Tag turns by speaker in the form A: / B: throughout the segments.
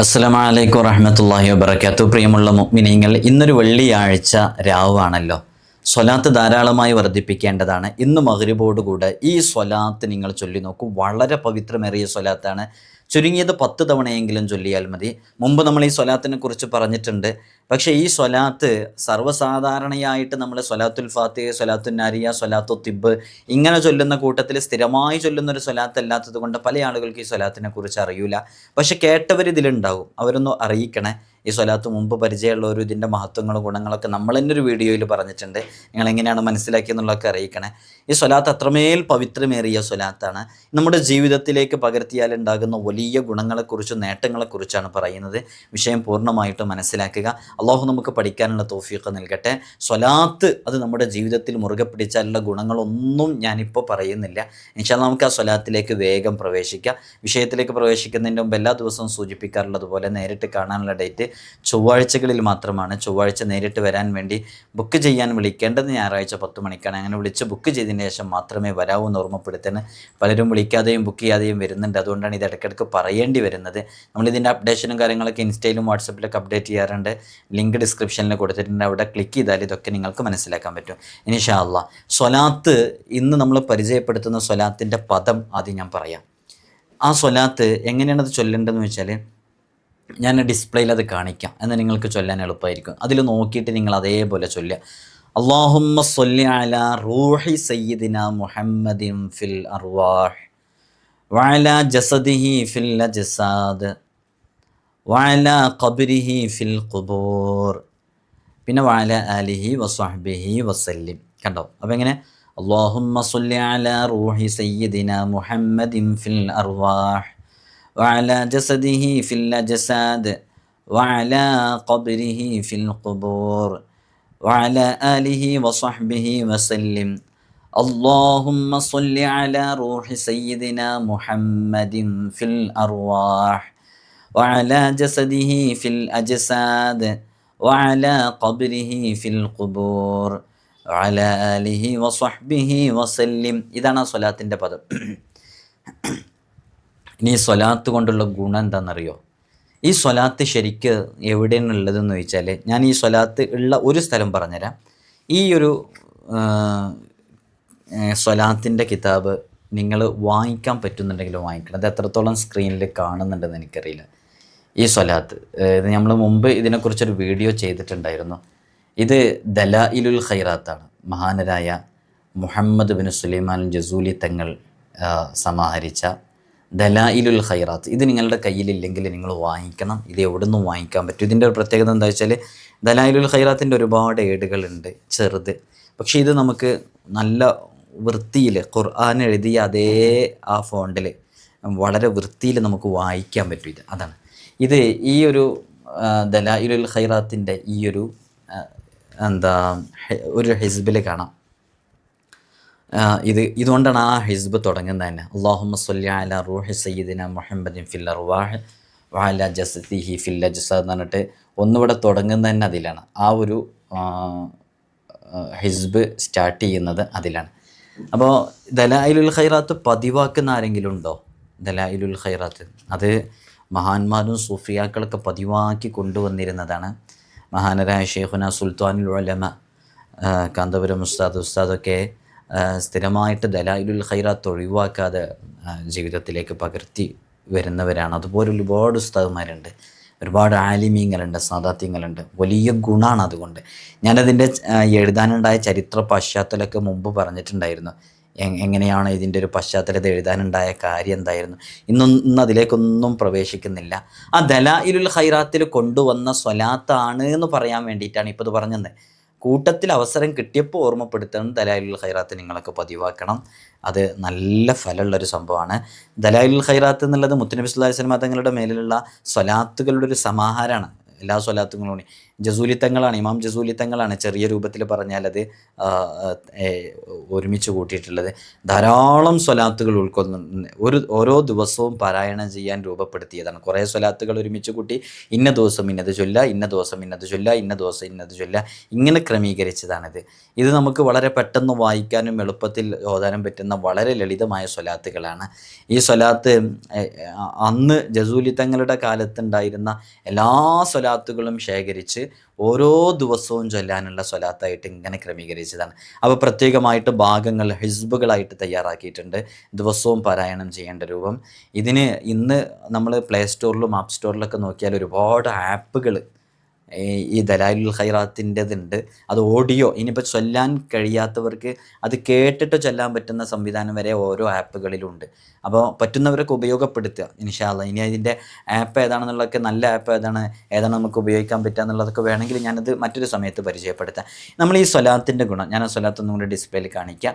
A: അസ്സലാമലൈക്കും വറഹമത്തല്ലാഹി വബർക്കാത്തു പ്രിയമുള്ള മുഅ്മിനീങ്ങൾ ഇന്നൊരു വെള്ളിയാഴ്ച രാവാണല്ലോ സ്വലാത്ത് ധാരാളമായി വർദ്ധിപ്പിക്കേണ്ടതാണ്. ഇന്ന് മകരിബോടുകൂടെ ഈ സ്വലാത്ത് നിങ്ങൾ ചൊല്ലി നോക്കൂ. വളരെ പവിത്രമേറിയ സ്വലാത്താണ്. ചുരുങ്ങിയത് പത്ത് തവണയെങ്കിലും ചൊല്ലിയാൽ മതി. മുമ്പ് നമ്മൾ ഈ സ്വലാത്തിനെ കുറിച്ച് പറഞ്ഞിട്ടുണ്ട്. പക്ഷേ ഈ സ്വലാത്ത് സർവസാധാരണയായിട്ട് നമ്മൾ സ്വലാത്തുൽ ഫാത്തിഹ സ്വലാത്തുൽ നാരിയ സ്വലാത്തു തിബ് ഇങ്ങനെ ചൊല്ലുന്ന കൂട്ടത്തിൽ സ്ഥിരമായി ചൊല്ലുന്ന ഒരു സ്വലാത്ത് അല്ലാത്തത് കൊണ്ട് പല ആളുകൾക്ക് ഈ സ്വലാത്തിനെ കുറിച്ച് അറിയില്ല പക്ഷെ കേട്ടവർ ഇതിലുണ്ടാവും. അവരൊന്ന് അറിയിക്കണേ. ഈ സ്വലാത്ത് മുമ്പ് പരിചയമുള്ളവർ ഇതിന്റെ മഹത്വങ്ങളും ഗുണങ്ങളൊക്കെ നമ്മൾ തന്നെ ഒരു വീഡിയോയിൽ പറഞ്ഞിട്ടുണ്ട്. നിങ്ങൾ എങ്ങനെയാണ് മനസ്സിലാക്കിയെന്നുള്ളതൊക്കെ അറിയിക്കണേ. ഈ സ്വലാത്ത് അത്രമേൽ പവിത്രമേറിയ സ്വലാത്താണ്. നമ്മുടെ ജീവിതത്തിലേക്ക് പകർത്തിയാൽ ഉണ്ടാകുന്ന വലിയ ഗുണങ്ങളെക്കുറിച്ചും നേട്ടങ്ങളെക്കുറിച്ചാണ് പറയുന്നത്. വിഷയം പൂർണമായിട്ട് മനസ്സിലാക്കുക. അള്ളാഹു നമുക്ക് പഠിക്കാനുള്ള തോഫീഖ് നൽകട്ടെ. സ്വലാത്ത് അത് നമ്മുടെ ജീവിതത്തിൽ മുറുകെ പിടിച്ചാലുള്ള ഗുണങ്ങളൊന്നും ഞാനിപ്പോൾ പറയുന്നില്ല. ഇൻഷാല്ല നമുക്ക് ആ സ്വലാത്തിലേക്ക് വേഗം പ്രവേശിക്കാം. വിഷയത്തിലേക്ക് പ്രവേശിക്കുന്നതിന്റെ മുമ്പ് എല്ലാ ദിവസവും സൂചിപ്പിക്കാറുള്ളത് പോലെ നേരിട്ട് കാണാനുള്ള ഡേറ്റ് ചൊവ്വാഴ്ചകളിൽ മാത്രമാണ്. ചൊവ്വാഴ്ച നേരിട്ട് വരാൻ വേണ്ടി ബുക്ക് ചെയ്യാൻ വിളിക്കേണ്ടത് ഞായറാഴ്ച പത്ത് മണിക്കാണ്. അങ്ങനെ വിളിച്ച് ബുക്ക് ചെയ്തതിന് ശേഷം മാത്രമേ വരാവൂ എന്ന് ഓർമ്മപ്പെടുത്തുന്നത് പലരും വിളിക്കാതെയും ബുക്ക് ചെയ്യാതെയും വരുന്നുണ്ട്. അതുകൊണ്ടാണ് ഇത് ഇടയ്ക്കിടയ്ക്ക് പറയേണ്ടി വരുന്നത്. നമ്മളിതിന്റെ അപ്ഡേഷനും കാര്യങ്ങളൊക്കെ ഇൻസ്റ്റയിലും വാട്സപ്പിലൊക്കെ അപ്ഡേറ്റ് ചെയ്യാറുണ്ട്. ലിങ്ക് ഡിസ്ക്രിപ്ഷനിൽ കൊടുത്തിട്ടുണ്ട്. അവിടെ ക്ലിക്ക് ചെയ്താൽ ഇതൊക്കെ നിങ്ങൾക്ക് മനസ്സിലാക്കാൻ പറ്റും. ഇനിഷാല്ല സ്വലാത്ത് ഇന്ന് നമ്മൾ പരിചയപ്പെടുത്തുന്ന സ്വലാത്തിന്റെ പദം ആദ്യം ഞാൻ പറയാം. ആ സ്വലാത്ത് എങ്ങനെയാണ് അത് ചൊല്ലേണ്ടതെന്ന് വെച്ചാൽ ഞാൻ ഡിസ്പ്ലേയിൽ അത് കാണിക്കാം. എന്നാൽ നിങ്ങൾക്ക് ചൊല്ലാൻ എളുപ്പമായിരിക്കും. അതിൽ നോക്കിയിട്ട് നിങ്ങൾ അതേപോലെ ചൊല്ലുക. അള്ളാഹുമ്മ സൊല്ലി അല റൂഹി സയ്യിദിന മുഹമ്മദിൻ ഫിൽ അർവാഹ് വഅല ജസദിഹി ഫിൽ അജ്സാദ്. വഅല ഖബ്രിഹി ഫിൽ ഖുബൂർ പിന്നെ വഅല ആലിഹി വസ്വഹ്ബിഹി വസല്ലിം കണ്ടോ അപ്പോൾ എങ്ങനെ اللهم صل على روح سيدنا محمد في الأرواح وعلى جسده في الأجساد وعلى قبره في القبور وعلى آله وصحبه وسلم اللهم صل على روح سيدنا محمد في الأرواح وعلى جسده في الأجساد وعلى قبره في القبور وعلى آله وصحبه وسلم ഇതാണ് ആ സ്വലാത്തിൻ്റെ പദം ഇനി ഈ സ്വലാത്ത് കൊണ്ടുള്ള ഗുണം എന്താണെന്നറിയോ ഈ സ്വലാത്ത് ശരിക്ക് എവിടെയാണ് ഉള്ളതെന്ന് ചോദിച്ചാൽ ഞാൻ ഈ സ്വലാത്ത് ഉള്ള ഒരു സ്ഥലം പറഞ്ഞുതരാം ഈ ഒരു സ്വലാത്തിൻ്റെ കിതാബ് നിങ്ങൾ വാങ്ങിക്കാൻ പറ്റുന്നുണ്ടെങ്കിൽ വാങ്ങിക്കണം അത് എത്രത്തോളം സ്ക്രീനിൽ കാണുന്നുണ്ടെന്ന് എനിക്കറിയില്ല ഈ സ്വലാത്ത്. ഇത് നമ്മൾ മുമ്പ് ഇതിനെക്കുറിച്ചൊരു വീഡിയോ ചെയ്തിട്ടുണ്ടായിരുന്നു. ഇത് ദലായിലുൽ ഖൈറാത്താണ്. മഹാനരായ മുഹമ്മദ് ബിൻ സുലൈമാൻ ജസൂലി തങ്ങൾ സമാഹരിച്ച ദലായിലുൽ ഖൈറാത്ത്. ഇത് നിങ്ങളുടെ കയ്യിലില്ലെങ്കിൽ നിങ്ങൾ വാങ്ങിക്കണം. ഇത് എവിടെ നിന്നും വാങ്ങിക്കാൻ പറ്റും? ഇതിന്റെ ഒരു പ്രത്യേകത എന്താ വെച്ചാൽ ദലായിലുൽ ഖൈറാത്തിന്റെ ഒരുപാട് ഏടുകളുണ്ട്. ചെറുത്. പക്ഷേ ഇത് നമുക്ക് നല്ല വൃത്തിയിൽ ഖുർആൻ എഴുതിയ അതേ ആ ഫോണ്ടിൽ വളരെ വൃത്തിയിൽ നമുക്ക് വായിക്കാൻ പറ്റും ഇത്. അതാണ്. ഇത് ഈ ഒരു ദലായിലുൽ ഖൈറാത്തിന്റെ ഈ ഒരു എന്താ ഒരു ഹിസ്ബിൽ കാണാം. ഇത് ഇതുകൊണ്ടാണ് ആ ഹിസ്ബ് തുടങ്ങുന്നത് തന്നെ. അള്ളാഹുമ്മ സല്ലി അല റൂഹി സയ്യിദിന മുഹമ്മദിൻ ഫിൽ അർവാഹ് വാല ജസത്തിഹി ഫില്ല അജ്സ എന്ന് പറഞ്ഞിട്ട് ഒന്നുകൂടെ തുടങ്ങുന്നത് തന്നെ അതിലാണ്. ആ ഒരു ഹിസ്ബ് സ്റ്റാർട്ട് ചെയ്യുന്നത് അതിലാണ്. അപ്പോൾ ദലായിലുൽ ഖൈറാത്ത് പതിവാക്കുന്ന ആരെങ്കിലും ഉണ്ടോ? ദലായിലുൽ ഖൈറാത്ത്. അത് മഹാന്മാരും സൂഫിയാക്കളൊക്കെ പതിവാക്കി കൊണ്ടുവന്നിരുന്നതാണ്. മഹാനരായ ഷെയ്ഖുന സുൽത്താനുൽ ഉലമ കാന്തപുരം ഉസ്താദ് ഉസ്താദൊക്കെ സ്ഥിരമായിട്ട് ദലായിലുൽ ഖൈറാത്ത് ഒഴിവാക്കാതെ ജീവിതത്തിലേക്ക് പകർത്തി വരുന്നവരാണ്. അതുപോലെ ഒരുപാട് ഉസ്താദുമാരുണ്ട്. ഒരുപാട് ആലിമീങ്ങളുണ്ട് സാദാത്യങ്ങളുണ്ട്. വലിയ ഗുണമാണ് അതുകൊണ്ട്. ഞാനതിന്റെ എഴുതാനുണ്ടായ ചരിത്ര പശ്ചാത്തലമൊക്കെ മുമ്പ് പറഞ്ഞിട്ടുണ്ടായിരുന്നു. എങ്ങനെയാണ് ഇതിന്റെ ഒരു പശ്ചാത്തലത എഴുതാനുണ്ടായ കാര്യം എന്തായിരുന്നു? ഇന്നൊന്നും ഇന്ന് അതിലേക്കൊന്നും പ്രവേശിക്കുന്നില്ല. ആ ദലായിലുൽ ഹൈറാത്തിൽ കൊണ്ടുവന്ന സ്വലാത്താണ് എന്ന് പറയാൻ വേണ്ടിയിട്ടാണ് ഇപ്പോൾ ഇത് പറഞ്ഞത്. കൂട്ടത്തിൽ അവസരം കിട്ടിയപ്പോൾ ഓർമ്മപ്പെടുത്തണം ദലായിലുൽ ഹൈറാത്ത് നിങ്ങളൊക്കെ പതിവാക്കണം. അത് നല്ല ഫലമുള്ളൊരു സംഭവമാണ്. ദലായിലുൽ ഹൈറാത്ത് എന്നുള്ളത് മുത്തനബി സുല്ലാഹി സ്വലമ തങ്ങളുടെ മേലിലുള്ള സ്വലാത്തുകളുടെ ഒരു സമാഹാരമാണ്. എല്ലാ സ്വലാത്തുകളും ജസൂലിത്തങ്ങളാണ് ഇമാം ജസൂലിത്തങ്ങളാണ് ചെറിയ രൂപത്തിൽ പറഞ്ഞാൽ അത് ഒരുമിച്ച് കൂട്ടിയിട്ടുള്ളത്. ധാരാളം സ്വലാത്തുകൾ ഉൾക്കൊള്ളുന്ന ഒരു ഓരോ ദിവസവും പാരായണം ചെയ്യാൻ രൂപപ്പെടുത്തിയതാണ്. കുറേ സ്വലാത്തുകൾ ഒരുമിച്ച് കൂട്ടി ഇന്ന ദിവസം ഇന്നത് ചൊല്ല ഇന്ന ദിവസം ഇന്നത് ചൊല്ല ഇന്ന ദിവസം ഇന്നത് ചൊല്ല ഇങ്ങനെ ക്രമീകരിച്ചതാണിത്. ഇത് നമുക്ക് വളരെ പെട്ടെന്ന് വായിക്കാനും എളുപ്പത്തിൽ ഓതാനും പറ്റുന്ന വളരെ ലളിതമായ സ്വലാത്തുകളാണ്. ഈ സ്വലാത്ത് അന്ന് ജസൂലി തങ്ങളുടെ കാലത്തുണ്ടായിരുന്ന എല്ലാ സ്വലാത്തുകളും ശേഖരിച്ച് ഓരോ ദിവസവും ചൊല്ലാനുള്ള സ്വലാത്തായിട്ട് ഇങ്ങനെ ക്രമീകരിച്ചതാണ്. അപ്പോൾ പ്രത്യേകമായിട്ട് ഭാഗങ്ങൾ ഹിസ്ബുകളായിട്ട് തയ്യാറാക്കിയിട്ടുണ്ട്. ദിവസവും പാരായണം ചെയ്യേണ്ട രൂപം. ഇതിന് ഇന്ന് നമ്മൾ പ്ലേ സ്റ്റോറിലും ആപ്പ് സ്റ്റോറിലൊക്കെ നോക്കിയാൽ ഒരുപാട് ആപ്പുകൾ ഈ ദലാലുൽ ഖൈറാത്തിന്റെതുണ്ട്. അത് ഓഡിയോ ഇനിയിപ്പോൾ ചൊല്ലാൻ കഴിയാത്തവർക്ക് അത് കേട്ടിട്ട് ചൊല്ലാൻ പറ്റുന്ന സംവിധാനം വരെ ഓരോ ആപ്പുകളിലുണ്ട്. അപ്പോൾ പറ്റുന്നവരൊക്കെ ഉപയോഗപ്പെടുത്തുക ഇൻഷാല്ല ഇനി അതിന്റെ ആപ്പ് ഏതാണെന്നുള്ളതൊക്കെ നല്ല ആപ്പ് ഏതാണ് ഏതാണ് നമുക്ക് ഉപയോഗിക്കാൻ പറ്റുക എന്നുള്ളതൊക്കെ വേണമെങ്കിൽ ഞാനത് മറ്റൊരു സമയത്ത് പരിചയപ്പെടുത്താം. നമ്മൾ ഈ സ്വലാത്തിന്റെ ഗുണം ഞാൻ ആ സ്വലാത്ത് ഒന്നും കൂടി ഡിസ്പ്ലേയിൽ കാണിക്കാം.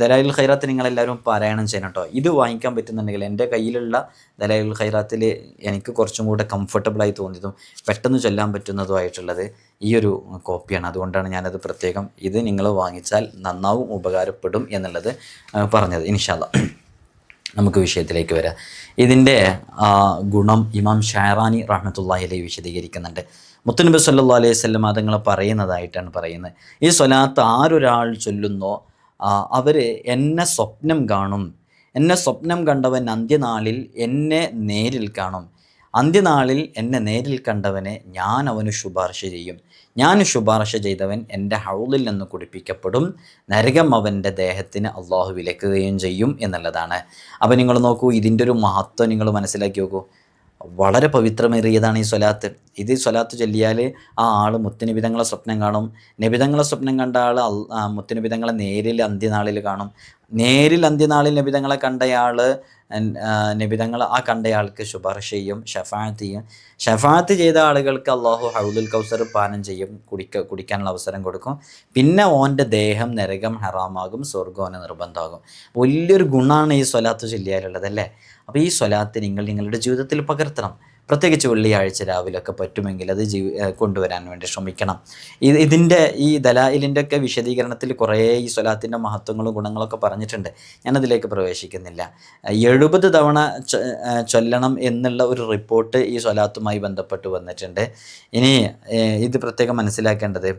A: ദലാലുൽ ഖൈറാത്ത് നിങ്ങളെല്ലാവരും പാരായണം ചെയ്യണം കേട്ടോ. ഇത് വാങ്ങിക്കാൻ പറ്റുന്നുണ്ടെങ്കിൽ എന്റെ കയ്യിലുള്ള ദലാലുൽ ഖൈറാത്തിൽ എനിക്ക് കുറച്ചും കൂടെ കംഫർട്ടബിളായി തോന്നിയതും പെട്ടെന്ന് ചൊല്ലാൻ പറ്റുന്നതുമായിട്ടുള്ളത് ഈ ഒരു കോപ്പിയാണ്. അതുകൊണ്ടാണ് ഞാനത് പ്രത്യേകം ഇത് നിങ്ങൾ വാങ്ങിച്ചാൽ നന്നാവും ഉപകാരപ്പെടും എന്നുള്ളത് പറഞ്ഞത്. ഇൻഷാല്ല നമുക്ക് വിഷയത്തിലേക്ക് വരാം. ഇതിന്റെ ഗുണം ഇമാം ഷാറാനി റഹ്മത്തുള്ളാഹി അലൈഹി വിശദീകരിക്കുന്നുണ്ട്. മുത്തുനബി സല്ലാ അലൈഹി സ്വല്ലം അതുങ്ങൾ പറയുന്നതായിട്ടാണ് പറയുന്നത്. ഈ സ്വലാത്ത് ആരൊരാൾ ചൊല്ലുന്നോ അവർ എന്നെ സ്വപ്നം കാണും. എന്നെ സ്വപ്നം കണ്ടവൻ അന്ത്യനാളിൽ എന്നെ നേരിൽ കാണും. അന്ത്യനാളിൽ എന്നെ നേരിൽ കണ്ടവനെ ഞാൻ അവന് ശുപാർശ ചെയ്യും. ഞാൻ ശുപാർശ ചെയ്തവൻ എന്റെ ഹൗളിൽ നിന്ന് കുടിപ്പിക്കപ്പെടും. നരകം അവന്റെ ദേഹത്തിന് അള്ളാഹു വിലക്കുകയും ചെയ്യും എന്നുള്ളതാണ്. അപ്പോൾ നിങ്ങൾ നോക്കൂ ഇതിന്റെ ഒരു മഹത്വം നിങ്ങൾ മനസ്സിലാക്കി നോക്കൂ. വളരെ പവിത്രമേറിയതാണ് ഈ സ്വലാത്ത്. ഇത് സ്വലാത്ത് ചൊല്ലിയാൽ ആ ആൾ മുത്തുനിബിതങ്ങളെ സ്വപ്നം കാണും. നിബിതങ്ങളെ സ്വപ്നം കണ്ട ആൾ മുത്തുനിബിതങ്ങളെ നേരിൽ അന്ത്യനാളിൽ കാണും. നേരിൽ അന്ത്യനാളിൽ നിബിതങ്ങളെ കണ്ടയാൾ നബിതങ്ങൾ ആ കണ്ടയാൾക്ക് ശുപാർശ ചെയ്യും ഷഫാത്ത് ചെയ്യും. ഷഫാത്ത് ചെയ്ത ആളുകൾക്ക് അള്ളാഹു ഹൗലുൽ കൗസർ പാനം ചെയ്യും കുടിക്ക കുടിക്കാനുള്ള അവസരം കൊടുക്കും. പിന്നെ ഓന്റെ ദേഹം നരകം ഹറാമാകും സ്വർഗോന് നിർബന്ധമാകും. വലിയൊരു ഗുണമാണ് ഈ സ്വലാത്ത് ചൊല്ലിയാലുള്ളത് അല്ലേ? അപ്പോൾ ഈ സ്വലാത്ത് നിങ്ങൾ നിങ്ങളുടെ ജീവിതത്തിൽ പകർത്തണം. പ്രത്യേകിച്ച് വെള്ളിയാഴ്ച രാവിലെയൊക്കെ പറ്റുമെങ്കിൽ അത് ജീ കൊണ്ടുവരാൻ വേണ്ടി ശ്രമിക്കണം. ഇത് ഇതിന്റെ ഈ ദലായിലിന്റെ ഒക്കെ വിശദീകരണത്തിൽ കുറേ ഈ സ്വലാത്തിന്റെ മഹത്വങ്ങളും ഗുണങ്ങളൊക്കെ പറഞ്ഞിട്ടുണ്ട്. ഞാനതിലേക്ക് പ്രവേശിക്കുന്നില്ല. എഴുപത് തവണ ചൊല്ലണം എന്നുള്ള ഒരു റിപ്പോർട്ട് ഈ സ്വലാത്തുമായി ബന്ധപ്പെട്ട് വന്നിട്ടുണ്ട്. ഇനി ഇത് പ്രത്യേകം മനസ്സിലാക്കേണ്ടത്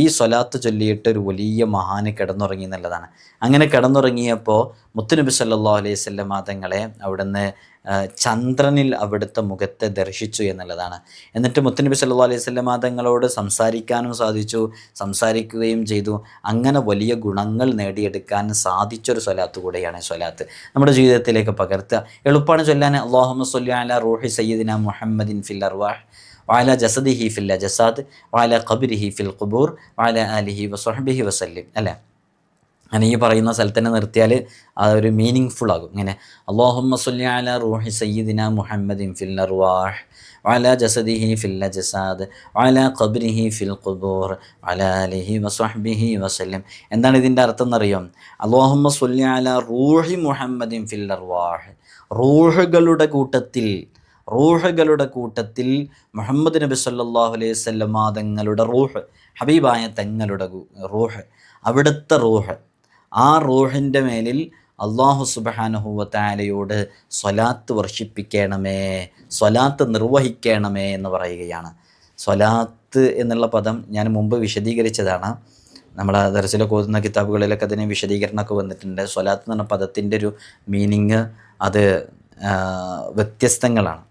A: ഈ സ്വലാത്ത് ചൊല്ലിയിട്ട് ഒരു വലിയ മഹാന് കിടന്നുറങ്ങി എന്നുള്ളതാണ്. അങ്ങനെ കിടന്നുറങ്ങിയപ്പോൾ മുത്തുനബി സല്ലാ അലൈഹി സ്വല്ലം തങ്ങളെ അവിടുന്ന് ചന്ദ്രനിൽ അവിടുത്തെ മുഖത്തെ ദർശിച്ചു എന്നുള്ളതാണ്. എന്നിട്ട് മുത്തനബി സല്ലു അലൈഹി വസല്ലം തങ്ങളോട് സംസാരിക്കാനും സാധിച്ചു സംസാരിക്കുകയും ചെയ്തു. അങ്ങനെ വലിയ ഗുണങ്ങൾ നേടിയെടുക്കാൻ സാധിച്ചൊരു സ്വലാത്ത് കൂടെയാണ് സ്വലാത്ത്. നമ്മുടെ ജീവിതത്തിലേക്ക് പകർത്തുക. എളുപ്പമാണ് ചൊല്ലാൻ. അള്ളാഹുമ്മ സ്വല്ലി അല റൂഹി സയ്യിദിന മുഹമ്മദിൻ ഫിൽ അർവാഹ് വാല ജസദിഹി ഫിൽ ജസാദ് വാല ഖബരിഹി ഫിൽ ഖുബൂർ വാല അലിഹി വസ്ഹബിഹി വസല്ലിം. അല്ലേ? അങ്ങനെ ഈ പറയുന്ന സ്ഥലത്ത് തന്നെ നിർത്തിയാൽ അതൊരു മീനിങ് ഫുൾ ആകും. ഇങ്ങനെ അള്ളാഹുമ്മസുല്ലാല റൂഹി സയ്യിദിന മുഹമ്മദിൻ ഫിൽ നർവാഹ് വല ജസദിഹി ഫിൽ ജസാദ് വല ഖബ്രിഹി ഫിൽ ഖുബൂർ വല അലിഹി വസ്ഹബിഹി വസല്ലം. എന്താണ് ഇതിന്റെ അർത്ഥം എന്നറിയാം? അള്ളാഹുമ്മ സുല്ലി റൂഹി മുഹമ്മദിൻ ഫിൽ നർവാഹ് റൂഹുകളുടെ കൂട്ടത്തിൽ റൂഹുകളുടെ കൂട്ടത്തിൽ മുഹമ്മദ് നബി സല്ലാഹു അലൈഹി സ്വല്ലം തങ്ങളുടെ റൂഹ് ഹബീബായ തങ്ങളുടെ റൂഹ് അവിടുത്തെ റൂഹ് ആ റൂഹിന്റെ മേലിൽ അള്ളാഹു സുബഹാനുഹൂവത്താലയോട് സ്വലാത്ത് വർഷിപ്പിക്കണമേ സ്വലാത്ത് നിർവഹിക്കണമേ എന്ന് പറയുകയാണ്. സ്വലാത്ത് എന്നുള്ള പദം ഞാൻ മുമ്പ് വിശദീകരിച്ചതാണ്. നമ്മൾ ദർശനമൊക്കെ ഓതുന്ന കിതാബുകളിലൊക്കെ അതിന് വിശദീകരണമൊക്കെ വന്നിട്ടുണ്ട്. സ്വലാത്ത് എന്ന പദത്തിന്റെ ഒരു മീനിങ് അത് വ്യത്യസ്തങ്ങളാണ്.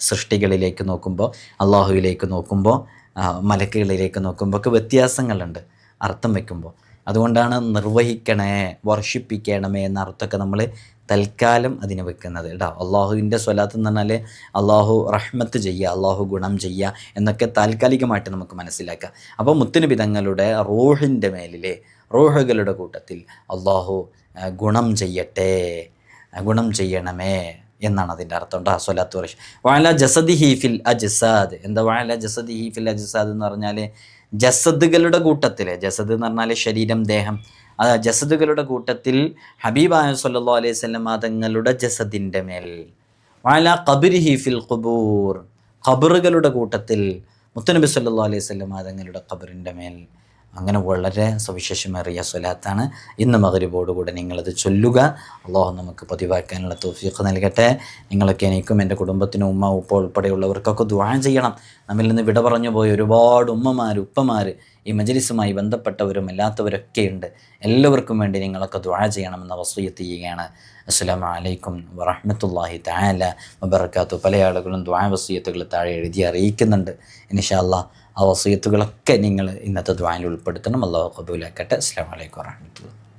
A: സൃഷ്ടികളിലേക്ക് നോക്കുമ്പോൾ അള്ളാഹുവിലേക്ക് നോക്കുമ്പോൾ മലക്കുകളിലേക്ക് നോക്കുമ്പോൾ ഒക്കെ വ്യത്യാസങ്ങളുണ്ട്. അർത്ഥം വയ്ക്കുമ്പോൾ അതുകൊണ്ടാണ് നിർവഹിക്കണേ വർഷിപ്പിക്കണമേ എന്ന അർത്ഥമൊക്കെ നമ്മൾ തൽക്കാലം അതിനെ വെക്കുന്നത് കേട്ടോ. അള്ളാഹുവിന്റെ സ്വലാത്ത് എന്ന് പറഞ്ഞാൽ അള്ളാഹു റഹ്മത്ത് ചെയ്യുക അള്ളാഹു ഗുണം ചെയ്യുക എന്നൊക്കെ താൽക്കാലികമായിട്ട് നമുക്ക് മനസ്സിലാക്കാം. അപ്പോൾ മുത്തുനബി തങ്ങളുടെ റൂഹിന്റെ മേലിലെ റൂഹുകളുടെ കൂട്ടത്തിൽ അള്ളാഹു ഗുണം ചെയ്യട്ടെ ഗുണം ചെയ്യണമേ എന്നാണ് അതിന്റെ അർത്ഥം കേട്ടോ സ്വലാത്ത് വർഷ. വാല ജസദി ഹീഫിൽ അജ്സാദ്. എന്താ വാല ജസദി ഹീഫിൽ അജ്സാദ് എന്ന് പറഞ്ഞാൽ ജസദുകളുടെ കൂട്ടത്തിൽ ജസദ് എന്ന് പറഞ്ഞാൽ ശരീരം ദേഹം. അത് ജസദുകളുടെ കൂട്ടത്തിൽ ഹബീബായ സല്ലാ അലൈഹി വസല്ലം തങ്ങളുടെ ജസദിന്റെ മേൽ. വാല കബിർഹി ഫിൽ ഖബൂർ. ഖബറുകളുടെ കൂട്ടത്തിൽ മുത്തനബി സല്ലാ അലൈഹി സ്വല്ലം തങ്ങളുടെ ഖബറിന്റെ മേൽ. അങ്ങനെ വളരെ സവിശേഷമേറിയ സ്വലാത്താണ് ഇന്ന് മകരിബോടുകൂടെ നിങ്ങളത് ചൊല്ലുക. അള്ളാഹു നമുക്ക് പതിവാക്കാനുള്ള തോഫീഖ് നൽകട്ടെ. നിങ്ങളൊക്കെ എനിക്കും എന്റെ കുടുംബത്തിനും ഉമ്മ ഉപ്പ ഉൾപ്പെടെയുള്ളവർക്കൊക്കെ ദ്വാൻ ചെയ്യണം. നമ്മിൽ നിന്ന് വിട പറഞ്ഞു പോയ ഒരുപാട് ഉമ്മമാർ ഉപ്പമാർ ഈ മജലിസുമായി ബന്ധപ്പെട്ടവരും അല്ലാത്തവരൊക്കെ ഉണ്ട്. എല്ലാവർക്കും വേണ്ടി നിങ്ങളൊക്കെ ദ്വാ ചെയ്യണമെന്ന വസൂയത്ത് ചെയ്യുകയാണ്. അസ്സലാമു അലൈക്കും വറഹ്മത്തുള്ളാഹി തആല വബർക്കാത്തു പല ആളുകളും ദ്വാ വസ്തുയത്തുകൾ താഴെ എഴുതി അറിയിക്കുന്നുണ്ട്. ഇൻഷാ അല്ലാ ആ വസീയത്തുകളൊക്കെ നിങ്ങൾ ഇന്നത്തെ ദ്വാനിൽ ഉൾപ്പെടുത്തണം. അള്ളാഹു കബൂലാക്കട്ടെ അസ്സലാമു വലൈക്കും വറഹ്മത്തുള്ളാഹി